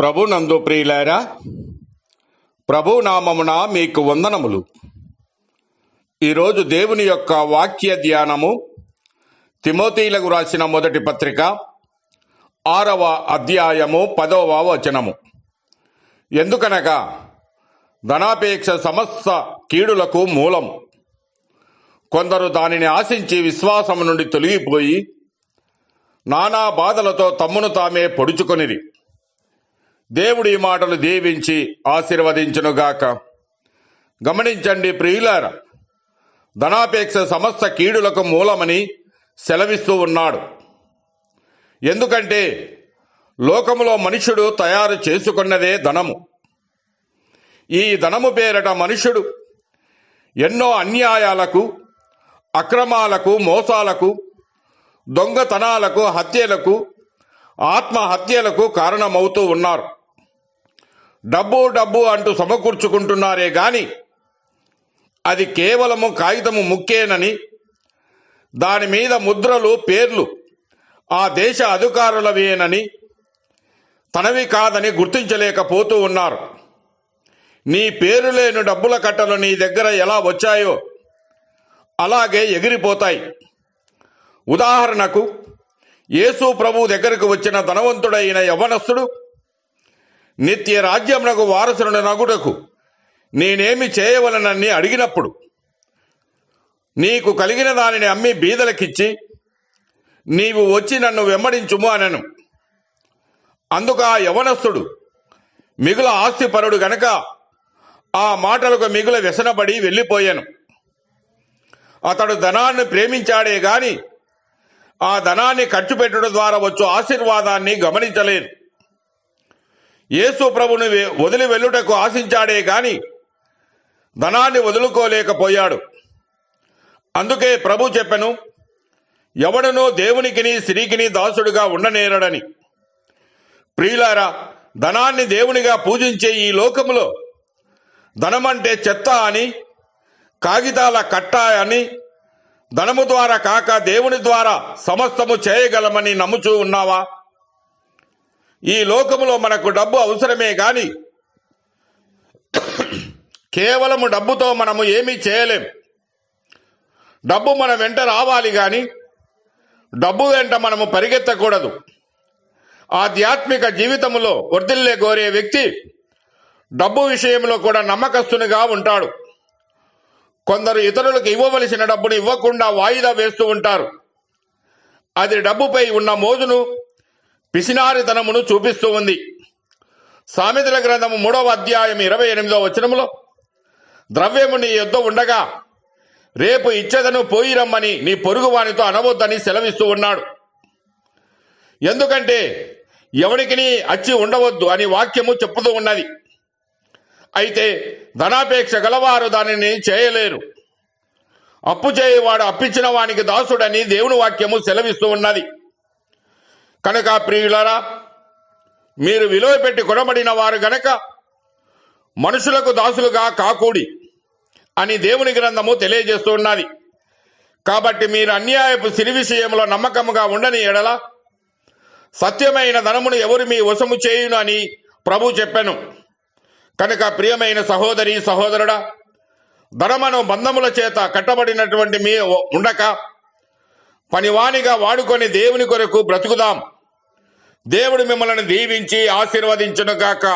ప్రభు నందు ప్రియులారా ప్రభు నామమున మీకు వందనములు. ఈరోజు దేవుని యొక్క వాక్య ధ్యానము తిమోతీలకు రాసిన మొదటి పత్రిక ఆరవ అధ్యాయము పదవ వచనము. ఎందుకనగా ధనాపేక్ష సమస్త కీడులకు మూలం. కొందరు దానిని ఆశించి విశ్వాసము నుండి తొలగిపోయి నానా బాధలతో తమ్మును తామే పొడుచుకొనిరి. దేవుడి మాటలు దీవించి ఆశీర్వదించునుగాక. గమనించండి ప్రియులార ధనాపేక్ష సమస్త కీడులకు మూలమని సెలవిస్తూ ఉన్నాడు. ఎందుకంటే లోకములో మనుషుడు తయారు చేసుకున్నదే ధనము. ఈ ధనము పేరట మనుషుడు ఎన్నో అన్యాయాలకు అక్రమాలకు మోసాలకు దొంగతనాలకు హత్యలకు ఆత్మహత్యలకు కారణమవుతూ ఉన్నారు. డబ్బు డబ్బు అంటూ సమకూర్చుకుంటున్నారే గాని అది కేవలము కాగితము ముక్కేనని దాని మీద ముద్రలు పేర్లు ఆ దేశ అధికారులవేనని తనవి కాదని గుర్తించలేకపోతూ ఉన్నారు. నీ పేరు లేని డబ్బుల కట్టలు నీ దగ్గర ఎలా వచ్చాయో అలాగే ఎగిరిపోతాయి. ఉదాహరణకు యేసు ప్రభు దగ్గరకు వచ్చిన ధనవంతుడైన యవనస్తుడు నిత్య రాజ్యమునకు వారసుడు నగుటకు నేనేమి చేయవలనని అడిగినప్పుడు నీకు కలిగిన దానిని అమ్మి బీదలకిచ్చి నీవు వచ్చి నన్ను వెంబడించుము అనను. అందుకు ఆ యవనస్తుడు మిగుల ఆస్తిపరుడు గనక ఆ మాటలకు మిగుల వ్యసనపడి వెళ్ళిపోయాను. అతడు ధనాన్ని ప్రేమించాడే గాని ఆ ధనాన్ని ఖర్చు పెట్టడం ద్వారా వచ్చు ఆశీర్వాదాన్ని గమనించలేదు. యేసు ప్రభుని వదిలి వెళ్ళుటకు ఆశించాడే గాని ధనాన్ని వదులుకోలేకపోయాడు. అందుకే ప్రభు చెప్పెను ఎవడనో దేవునికిని స్త్రీకిని దాసుడుగా ఉండనేరడని. ప్రియులారా ధనాన్ని దేవునిగా పూజించే ఈ లోకములో ధనమంటే చెత్త అని కాగితాల కట్ట అని ధనము ద్వారా కాక దేవుని ద్వారా సమస్తము చేయగలమని నమ్ముచూ ఉన్నావా? ఈ లోకములో మనకు డబ్బు అవసరమే గాని కేవలము డబ్బుతో మనము ఏమీ చేయలేం. డబ్బు మన వెంట రావాలి గాని డబ్బు వెంట మనము పరిగెత్తకూడదు. ఆధ్యాత్మిక జీవితంలో వర్దిల్లే కోరే వ్యక్తి డబ్బు విషయంలో కూడా నమ్మకస్తునిగా ఉంటాడు. కొందరు ఇతరులకు ఇవ్వవలసిన డబ్బును ఇవ్వకుండా వాయిదా వేస్తూ ఉంటారు. అది డబ్బుపై ఉన్న మోజును పిసినారితనమును చూపిస్తూ ఉంది. సామెతల గ్రంథము మూడవ అధ్యాయం ఇరవై ఎనిమిదవ వచనములో ద్రవ్యము నీ యొద్ద ఉండగా రేపు ఇచ్చదను పోయి రమ్మని నీ పొరుగువానితో అనవద్దని సెలవిస్తూ ఉన్నాడు. ఎందుకంటే ఎవరికి అచ్చి ఉండవద్దు అని వాక్యము చెప్పుతూ ఉన్నది. అయితే ధనాపేక్ష గలవారు దానిని చేయలేరు. అప్పు చేయవాడు అప్పించిన వానికి దాసుడని దేవుని వాక్యము సెలవిస్తూ ఉన్నది. కనుక ప్రియులరా మీరు విలువ పెట్టి కొనబడిన వారు గనక మనుషులకు దాసులుగా కాకూడి అని దేవుని గ్రంథము తెలియజేస్తూ ఉన్నది. కాబట్టి మీరు అన్యాయపు సిరి విషయంలో నమ్మకముగా ఉండని ఎడల సత్యమైన ధనమును ఎవరు మీ వశము చేయును అని ప్రభు చెప్పాను. కనుక ప్రియమైన సహోదరి సహోదరుడా ధనమను బంధముల చేత కట్టబడినటువంటి మీ ఉండక పనివానిగా వాడుకొని దేవుని కొరకు బ్రతుకుదాం. దేవుడు మిమ్మల్ని దీవించి ఆశీర్వదించునుగాక.